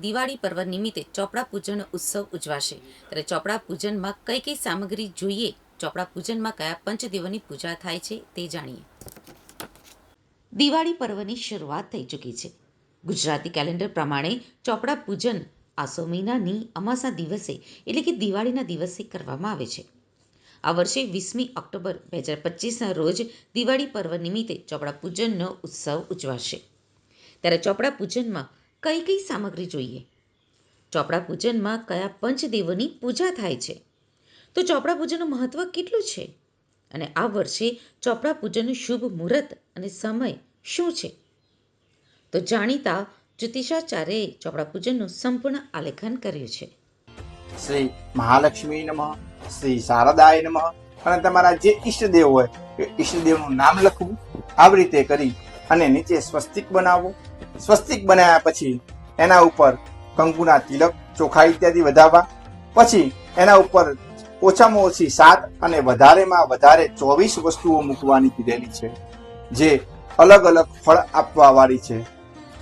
દિવાળી પર્વ નિમિત્તે ચોપડા પૂજન ઉત્સવ ઉજવાશે. ત્યારે ચોપડા પૂજનમાં કઈ કઈ સામગ્રી જોઈએ? ચોપડા પૂજનમાં કયા પંચદેવોની પૂજા થાય છે તે જાણીએ. દિવાળી પર્વની શરૂઆત થઈ ચૂકી છે. ગુજરાતી કેલેન્ડર પ્રમાણે ચોપડા પૂજન આસો મહિનાની અમાસા દિવસે એટલે કે દિવાળીના દિવસે કરવામાં આવે છે. આ વર્ષે વીસમી ઓક્ટોબર બે હજાર પચીસના રોજ દિવાળી પર્વ નિમિત્તે ચોપડા પૂજનનો ઉત્સવ ઉજવાશે. ત્યારે ચોપડા પૂજનમાં કઈ કઈ સામગ્રી જોઈએ? ચોપડા પૂજનમાં કયા પંચદેવોની પૂજા થાય છે? તો ચોપડા પૂજનનું મહત્વ કેટલું છે? અને આ વર્ષે ચોપડા પૂજનનું શુભ મુહૂર્ત અને સમય શું છે? તો જાણીતા જ્યોતિષાચાર્યએ ચોપડા પૂજનનું સંપૂર્ણ આલેખન કર્યું છે. શ્રી મહાલક્ષ્મી નમઃ, શ્રી શારદાય નમઃ અને તમારા જે ઈષ્ટદેવ હોય, એ ઈષ્ટદેવનું નામ લખવું, આવી રીતે કરી અને નીચે સ્વસ્તિક બનાવવું સ્વસ્તિક બનાવ્યા પછી એના ઉપર કંકુના તિલક, ચોખા ઇત્યાદિ વધારવા. પછી એના ઉપર ઓછામાં ઓછી સાત અને વધારેમાં વધારે ચોવીસ વસ્તુઓ મૂકવાની કીધેલી છે, જે અલગ અલગ ફળ આપવા વાળી છે.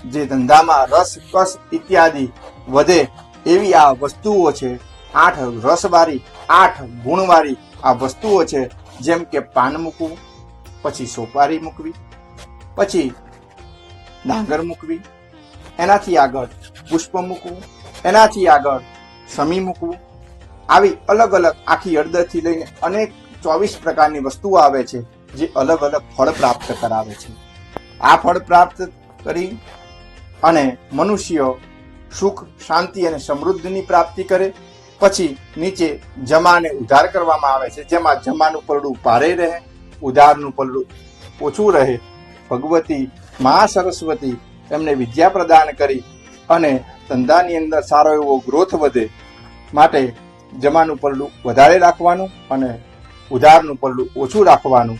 જે ધંધામાં રસ, કસ ઇત્યાદિ વધે એવી આ વસ્તુઓ છે. આઠ રસવાળી, આઠ ગુણવાળી આ વસ્તુઓ છે, જેમ કે પાન મૂકવું, પછી સોપારી મૂકવી, પછી ડાંગર મૂકવી, એનાથી આગળ પુષ્પ મૂકવું, એનાથી આગળ સમી મૂકવું. આવી અલગ અલગ આખી અડદરથી લઈને અનેક ચોવીસ પ્રકારની વસ્તુઓ આવે છે, જે અલગ અલગ ફળ પ્રાપ્ત કરાવે છે. આ ફળ પ્રાપ્ત કરી અને મનુષ્ય સુખ, શાંતિ અને સમૃદ્ધિની પ્રાપ્તિ કરે, પછી નીચે જમાને ઉધાર કરવામાં આવે છે, જેમાં જમાનું પલડું ભારે રહે, ઉધારનું પલડું ઓછું રહે. ભગવતી મહા સરસ્વતી એમને વિદ્યા પ્રદાન કરી અને ધંધાની અંદર સારો એવો ગ્રોથ વધે માટે જમાનું પલ્લું વધારે રાખવાનું અને ઉધારનું પલ્લું ઓછું રાખવાનું.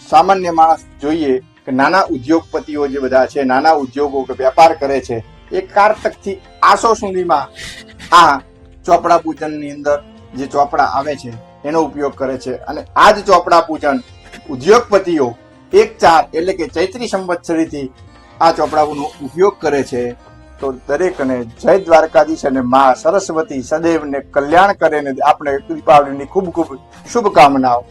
સામાન્ય માણસ જોઈએ કે નાના ઉદ્યોગપતિઓ જે બધા છે, નાના ઉદ્યોગો કે વેપાર કરે છે, એ કારતકથી આસો સુધીમાં આ ચોપડા પૂજનની અંદર જે ચોપડા આવે છે, એનો ઉપયોગ કરે છે. અને આ જ ચોપડા પૂજન ઉદ્યોગપતિઓ એક ચાર એટલે કે ચૈત્રી સંવત્સરીથી આ ચોપડાઓનો ઉપયોગ કરે છે. તો દરેકને જય દ્વારકાધીશ અને મા સરસ્વતી સદૈવને કલ્યાણ કરે ને આપણે દીપાવલીની ખૂબ ખૂબ શુભકામનાઓ.